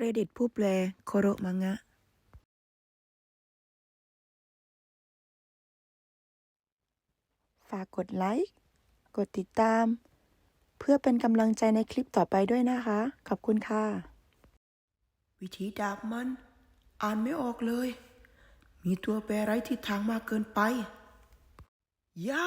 ครดิตผู้แปลโคโรมังะฝากกดไลค์ กดติดตาม เพื่อเป็นกำลังใจในคลิปต่อไปด้วยนะคะ ขอบคุณค่ะ วิธีดาบมัน อ่านไม่ออกเลย มีตัวแปรไร้ทิศทางมากเกินไป ยา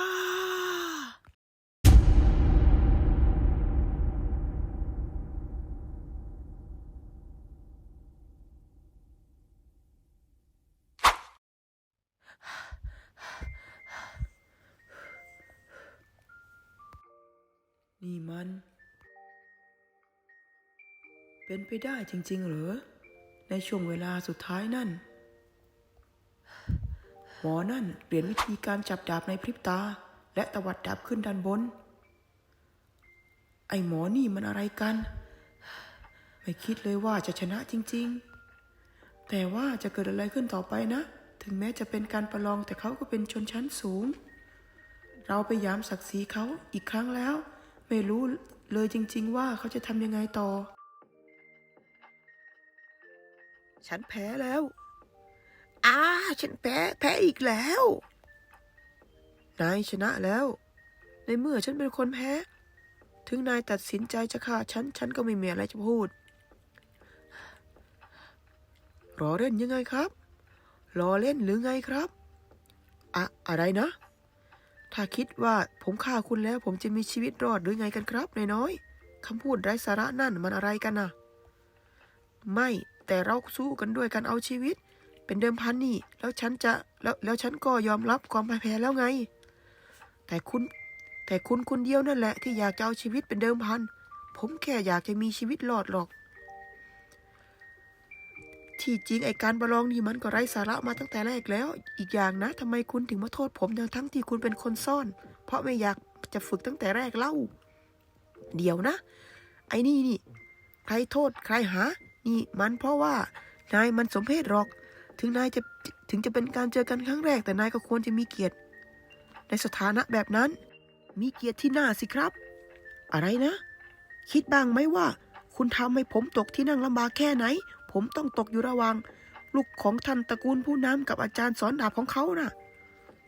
นี่มัน เป็นไปได้จริงๆเหรอในช่วงเวลาสุดท้ายนั่น หมอนั่นเปลี่ยนวิธีการจับดาบในพริบตา และตวัดดาบขึ้นด้านบน ไอหมอนี่มันอะไรกัน ไม่คิดเลยว่าจะชนะจริง ๆ แต่ว่าจะเกิดอะไรขึ้นต่อไปนะ ถึงแม้จะเป็นการประลองแต่เขาก็เป็นชนชั้นสูง เราไปยามศักดิ์ศรีเขาอีกครั้งแล้ว ไม่รู้เลยจริงๆว่าเขาจะทำยังไงต่อ ฉันแพ้แล้วอ้าฉันแพ้แพ้อีกแล้ว นายชนะแล้ว ในเมื่อฉันเป็นคนแพ้ ถึงนายตัดสินใจจะฆ่าฉัน ฉันก็ไม่มีอะไรจะพูด รอเล่นยังไงครับ รอเล่นหรือไงครับ อะ อะไรนะ ถ้าคิดว่าผมฆ่าคุณแล้วผมจะมีชีวิตรอดหรือไงกันครับนายน้อยคำพูดไร้สาระนั่นมันอะไรกันนะไม่แต่เราสู้กันด้วยการเอาชีวิต เป็นเดิมพันนี่ แล้วฉันจะแล้วแล้วฉันก็ยอมรับความพ่ายแพ้แล้วไง แต่คุณแต่คุณคนเดียวนั่นแหละที่อยากจะเอาชีวิตเป็นเดิมพัน ผมแค่อยากจะมีชีวิตรอดหรอก ที่จริงไอการประลองนี่มันก็ไร้สาระมาตั้งแต่แรกแล้ว อีกอย่างนะทำไมคุณถึงมาโทษผมทั้งทั้งที่คุณเป็นคนซ่อน เพราะไม่อยากจะฝึกตั้งแต่แรกเล่า เดี๋ยวนะ ไอ้นี่นี่ ใครโทษใครหา นี่มันเพราะว่านายมันสมเพศหรอก ถึงนายจะถึงจะเป็นการเจอกันครั้งแรก แต่นายก็ควรจะมีเกียรติ ในสถานะแบบนั้น มีเกียรติที่หน้าสิครับ อะไรนะ คิดบ้างไหมว่า คุณทำให้ผมตกที่นั่งลำบากแค่ไหน ผมต้องตกอยู่ระหว่างลูกของท่านตระกูลผู้นำกับอาจารย์สอนดาบของเขาน่ะ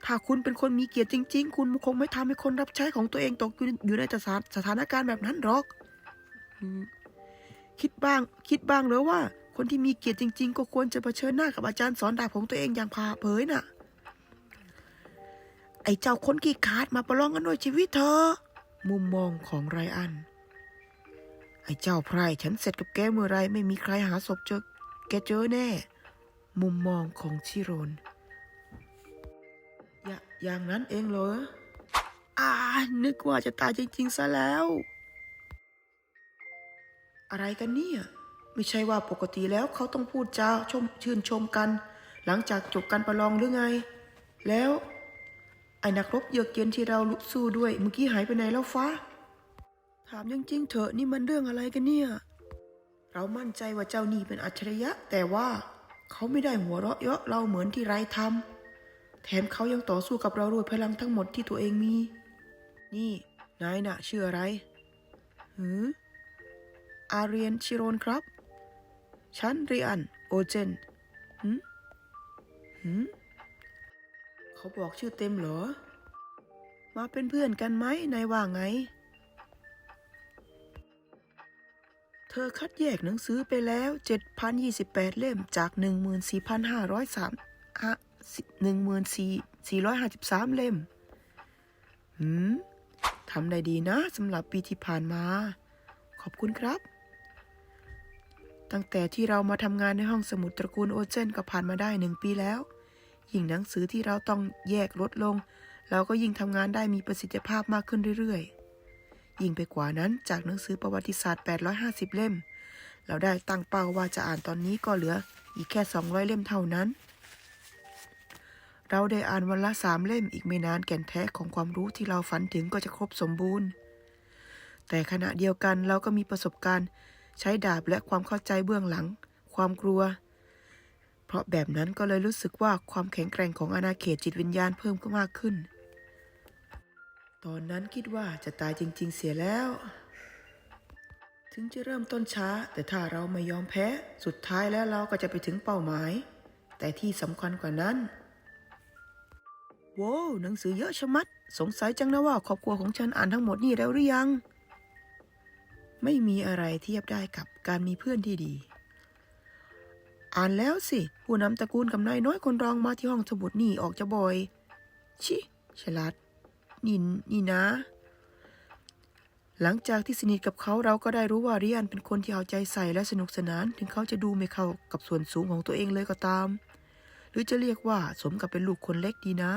ถ้าคุณเป็นคนมีเกียรติจริง ๆ คุณคงไม่ทำให้คนรับใช้ของตัวเองตกอยู่ในสถานสถานการณ์แบบนั้นหรอกคิดบ้าง คิดบ้างเหรือว่า คนที่มีเกียรติจริง ๆ ก็ควรจะเผชิญหน้ากับอาจารย์สอนดาบของตัวเองอย่างพาเผยน่ะ ไอ้เจ้าคนขี้ขาดมาประลองกันด้วยชีวิตเธอ มุมมองของไรอัน ไอ้เจ้าไพร่ฉันเสร็จกับแกเมื่อไรไม่มีใครหาศพเจอแกเจอแน่ มุมมองของชิโรนอย่อย่างนั้นเองเหรออ่านึกว่าจะตายจริง ๆ ซะแล้ว อะไรกันเนี่ย ไม่ใช่ว่าปกติแล้วเขาต้องพูดจาชมชื่นชมกัน หลังจากจบการประลองหรือไง แล้ว ไอ้นักรบเยือกเย็นที่เราสู้ด้วยเมื่อกี้หายไปไหนแล้วฟ้าามจริงๆเถอะนี่มันเรื่องอะไรกันเนี่ย เรามั่นใจว่าเจ้านี่เป็นอัจฉริยะ แต่ว่าเขาไม่ได้หัวเราะเยาะเราเหมือนที่ไรทำแถมเขายังต่อสู้กับเราด้วยพลังทั้งหมดที่ตัวเองมี นี่นายน่ะชื่ออะไรหืออาเรียนชิโรนครับ ฉันเรียนโอเจนหืมหืมเขาบอกชื่อเต็มเหรอ มาเป็นเพื่อนกันไหมนายว่าไง เธอคัดแยกหนังสือไปแล้ว 7,028 เล่มจาก 14,503อะ14,453 เล่ม หืม ทำได้ดีนะสำหรับปีที่ผ่านมา ขอบคุณครับ ตั้งแต่ที่เรามาทำงานในห้องสมุดตระกูลโอเจนก็ผ่านมาได้หนึ่งปีแล้ว ยิ่งหนังสือที่เราต้องแยกลดลง เราก็ยิ่งทำงานได้มีประสิทธิภาพมากขึ้นเรื่อยๆ ยิ่งไปกว่านั้นจากหนังสือประวัติศาสตร์ 850 เล่ม เราได้ตั้งเป้าว่าจะอ่านตอนนี้ก็เหลืออีกแค่ 200 เล่มเท่านั้น เราได้อ่านวันละสามเล่มอีกไม่นานแก่นแท้ของความรู้ที่เราฝันถึงก็จะครบสมบูรณ์ แต่ขณะเดียวกันเราก็มีประสบการณ์ ใช้ดาบและความเข้าใจเบื้องหลัง ความกลัว เพราะแบบนั้นก็เลยรู้สึกว่าความแข็งแกร่งของอาณาเขตจิตวิญญาณเพิ่มขึ้นมากขึ้น ตอนนั้นคิดว่าจะตายจริง ๆ เสียแล้ว ถึงจะเริ่มต้นช้า แต่ถ้าเราไม่ยอมแพ้ สุดท้ายแล้วเราก็จะไปถึงเป้าหมาย แต่ที่สำคัญกว่านั้นโว้วหนังสือเยอะชะมัด สงสัยจังนะว่าครอบครัวของฉันอ่านทั้งหมดนี่แล้วหรือยัง ไม่มีอะไรเทียบได้กับการมีเพื่อนที่ดี อ่านแล้วสิ ผู้นำตระกูลกับนายน้อยคนรองมาที่ห้องสมุดนี่ออกจะบ่อย ชิ ฉลาด นี่นี่นะ หลังจากที่สนิทกับเขาเราก็ได้รู้ว่าเรียนเป็นคนที่เอาใจใส่และสนุกสนาน ถึงเขาจะดูไม่เข้ากับส่วนสูงของตัวเองเลยก็ตาม หรือจะเรียกว่าสมกับเป็นลูกคนเล็กดีนะ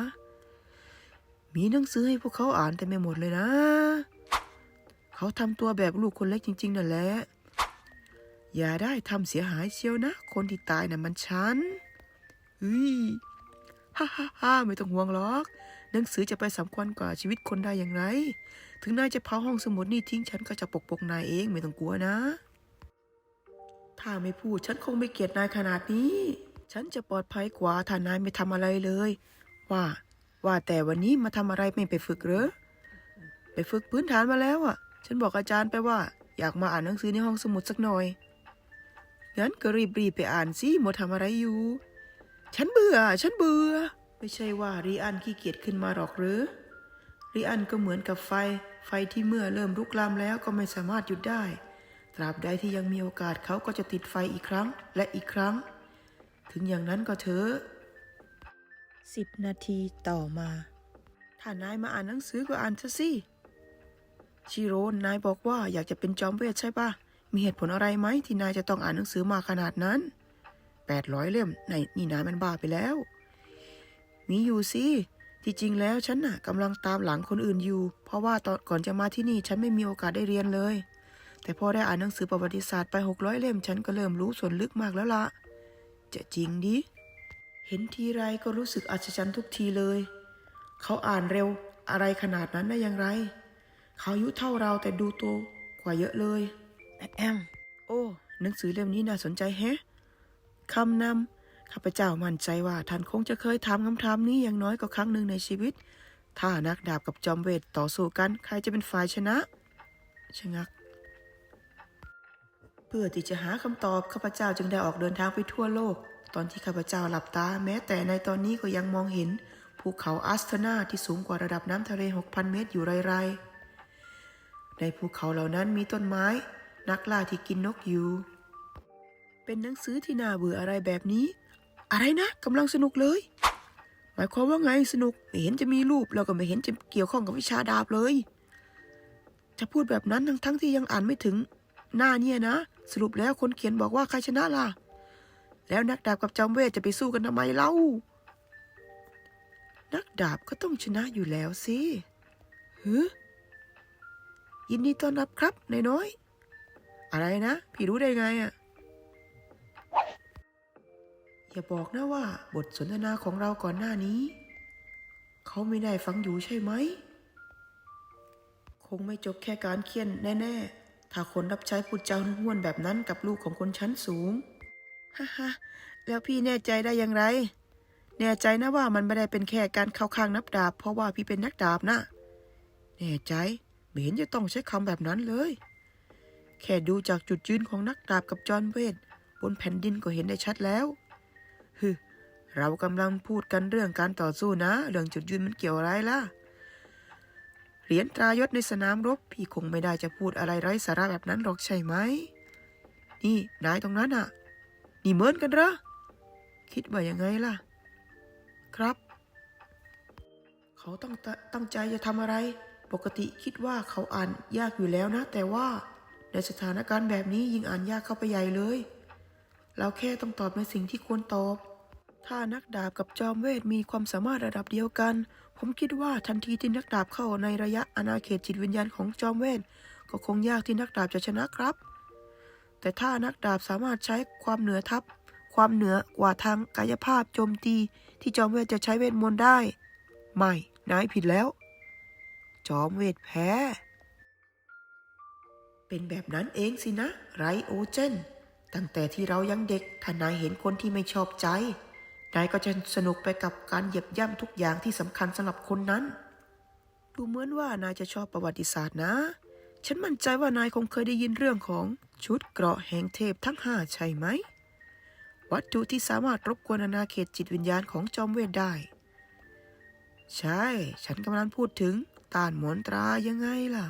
มีหนังสือให้พวกเขาอ่านแต่ไม่หมดเลยนะ เขาทำตัวแบบลูกคนเล็กจริง ๆ นั่นแหละอย่าได้ทำเสียหายเชียวนะ คนที่ตายน่ะมันฉันเฮ้ยฮ่าฮ่าฮ่าไม่ต้องห่วงหรอก นังสือจะไปสำคัญกว่าชีวิตคนได้อย่างไร ถึงนายจะเผาห้องสมุดนี่ทิ้งฉันก็จะปกปกนายเองไม่ต้องกลัวนะ ถ้าไม่พูดฉันคงไม่เกลียดนายขนาดนี้ ฉันจะปลอดภัยกว่าถ้านายไม่ทำอะไรเลย ว่า ว่าแต่วันนี้มาทำอะไรไม่ไปฝึกเหรอ ไปฝึกพื้นฐานมาแล้วอะ ฉันบอกอาจารย์ไปว่า อยากมาอ่านหนังสือในห้องสมุดสักหน่อย งั้นก็รีบรีบๆไปอ่านสิหมดทำอะไรอยู่ ฉันเบื่อ ฉันเบื่อ ไม่ใช่ว่ารีอันขี้เกียจขึ้นมาหรอกหรือรีอันก็เหมือนกับไฟ ไฟที่เมื่อเริ่มลุกลามแล้วก็ไม่สามารถหยุดได้ ตราบใดที่ยังมีโอกาสเขาก็จะติดไฟอีกครั้งและอีกครั้ง ถึงอย่างนั้นก็เถอะสิบนาทีต่อมา ถ้านายมาอ่านหนังสือก็อ่านซะสิ ชิโร่นายบอกว่าอยากจะเป็นจอมเวทใช่ปะมีเหตุผลอะไรไหมที่นายจะต้องอ่านหนังสือมาขนาดนั้นแปดร้อยเล่มในนี่นายมันบ้าไปแล้ว มีอยู่สิ ที่จริงแล้วฉันน่ะกำลังตามหลังคนอื่นอยู่ เพราะว่าตอนก่อนจะมาที่นี่ฉันไม่มีโอกาสได้เรียนเลย แต่พอได้อ่านหนังสือประวัติศาสตร์ไปหกร้อยเล่มฉันก็เริ่มรู้ส่วนลึกมากแล้วละจะจริงดิ เห็นทีไรก็รู้สึกอัศจรรย์ทุกทีเลย เขาอ่านเร็วอะไรขนาดนั้นได้อย่างไร เขาอายุเท่าเราแต่ดูโตกว่าเยอะเลยแอมโอ้หนังสือเล่มนี้น่าสนใจแฮะคำนำ ข้าพเจ้ามั่นใจว่าท่านคงจะเคยถามคำถามนี้อย่างน้อยก็ครั้งหนึ่งในชีวิต ถ้านักดาบกับจอมเวทต่อสู้กัน ใครจะเป็นฝ่ายชนะชะงัก เพื่อที่จะหาคำตอบข้าพเจ้าจึงได้ออกเดินทางไปทั่วโลก ตอนที่ข้าพเจ้าหลับตา แม้แต่ในตอนนี้ก็ยังมองเห็นภูเขาอัสเทนาที่สูงกว่าระดับน้ำทะเล 6,000 เมตรอยู่ไรๆในภูเขาเหล่านั้นมีต้นไม้ นักล่าที่กินนกอยู่ เป็นหนังสือที่น่าเบื่ออะไรแบบนี้ อะไรนะกำลังสนุกเลย หมายความว่าไงสนุกไม่เห็นจะมีรูปแล้วก็ไม่เห็นจะเกี่ยวข้องกับวิชาดาบเลย จะพูดแบบนั้นทั้งทั้งๆที่ยังอ่านไม่ถึง หน้าเนี่ยนะ สรุปแล้วคนเขียนบอกว่าใครชนะล่ะ แล้วนักดาบกับจอมเวทจะไปสู้กันทำไมเล่า นักดาบก็ต้องชนะอยู่แล้วสิฮึยินดีต้อนรับครับนายน้อย อะไรนะ พี่รู้ได้ไงอะ่ะ อย่าบอกนะว่าบทสนทนาของเราก่อนหน้านี้ เขาไม่ได้ฟังอยู่ใช่ไหม คงไม่จบแค่การเคี่ยนแน่ ๆ ถ้าคนรับใช้พูดจาห้วนแบบนั้นกับลูกของคนชั้นสูงฮ่าฮ่าแล้วพี่แน่ใจได้อย่างไร แน่ใจนะว่ามันไม่ได้เป็นแค่การเข้าข้างนักดาบ เพราะว่าพี่เป็นนักดาบนะแน่ใจไม่เห็นจะต้องใช้คำแบบนั้นเลย แค่ดูจากจุดยืนของนักดาบกับจอห์นเวทบนแผ่นดินก็เห็นได้ชัดแล้ว ฮึเรากำลังพูดกันเรื่องการต่อสู้นะ เรื่องจุดยืนมันเกี่ยวอะไรล่ะ เหรียญตรายศในสนามรบ พี่คงไม่ได้จะพูดอะไรไร้สาระแบบนั้นหรอกใช่ไหม นี่นายตรงนั้นอะ นี่เหมือนกันเหรอ คิดว่ายังไงล่ะ ครับ เขาต้องตตั้งใจจะทำอะไร ปกติคิดว่าเขาอ่านยากอยู่แล้วนะ แต่ว่าในสถานการณ์แบบนี้ยิ่งอ่านยากเข้าไปใหญ่เลย เราแค่ต้องตอบในสิ่งที่ควรตอบ ถ้านักดาบกับจอมเวทมีความสามารถระดับเดียวกัน ผมคิดว่าทันทีที่นักดาบเข้าในระยะอาณาเขตจิตวิญญาณของจอมเวท ก็คงยากที่นักดาบจะชนะครับ แต่ถ้านักดาบสามารถใช้ความเหนือทัพความเหนือกว่าทางกายภาพโจมตี ที่จอมเวทจะใช้เวทมนต์ได้ ไม่ นายผิดแล้ว จอมเวทแพ้ เป็นแบบนั้นเองสินะ ไรโอเจน ตั้งแต่ที่เรายังเด็กถ้านายเห็นคนที่ไม่ชอบใจ นายก็จะสนุกไปกับการเหยียบย่ำทุกอย่างที่สำคัญสำหรับคนนั้น ดูเหมือนว่านายจะชอบประวัติศาสตร์นะ ฉันมั่นใจว่านายคงเคยได้ยินเรื่องของชุดเกราะแห่งเทพทั้งห้าใช่ไหม วัตถุที่สามารถรบกวนอาณาเขตจิตวิญญาณของจอมเวทได้ ใช่ ฉันกำลังพูดถึงต้านหมอนตรายังไงล่ะ